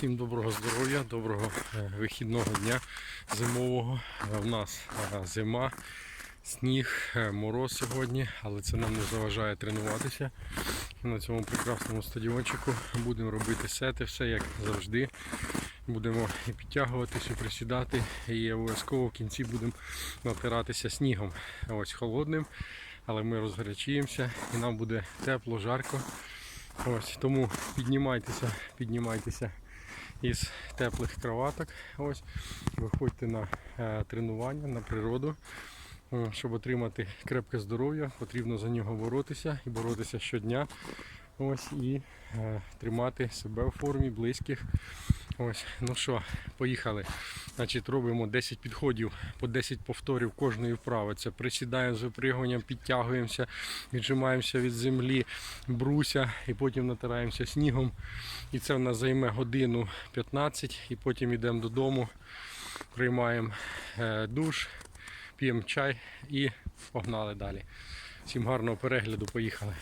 Всім доброго здоров'я, доброго е, вихідного дня зимового. Е, В нас е, зима, сніг, е, мороз сьогодні, але це нам не заважає тренуватися. На цьому прекрасному стадіончику будемо робити сети, все як завжди. Будемо і підтягуватися, і присідати, і обов'язково в кінці будемо натиратися снігом. Ось холодним, але ми розгарячуємося і нам буде тепло, жарко. Ось, тому піднімайтеся, піднімайтеся із теплих кроваток. Ось, виходьте на е, тренування, на природу. Е, Щоб отримати крепке здоров'я, потрібно за нього боротися і боротися щодня. Ось, і е, тримати себе в формі, близьких. Ось, ну що, поїхали. Значить, робимо 10 підходів по 10 повторів кожної вправи. Це присідаємо з випригуванням, підтягуємося, віджимаємося від землі, бруся і потім натираємося снігом. І це в нас займе годину 15 і потім йдемо додому, приймаємо е, душ, п'ємо чай і погнали далі. Всім гарного перегляду, поїхали.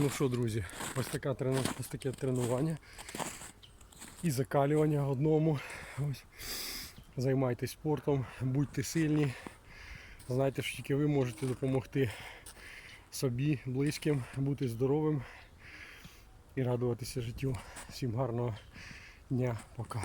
Ну що, друзі, ось, така, ось таке тренування і закалювання одному. Ось. Займайтесь спортом, будьте сильні. Знайте, що тільки ви можете допомогти собі, близьким, бути здоровим і радуватися життю. Всім гарного дня, пока.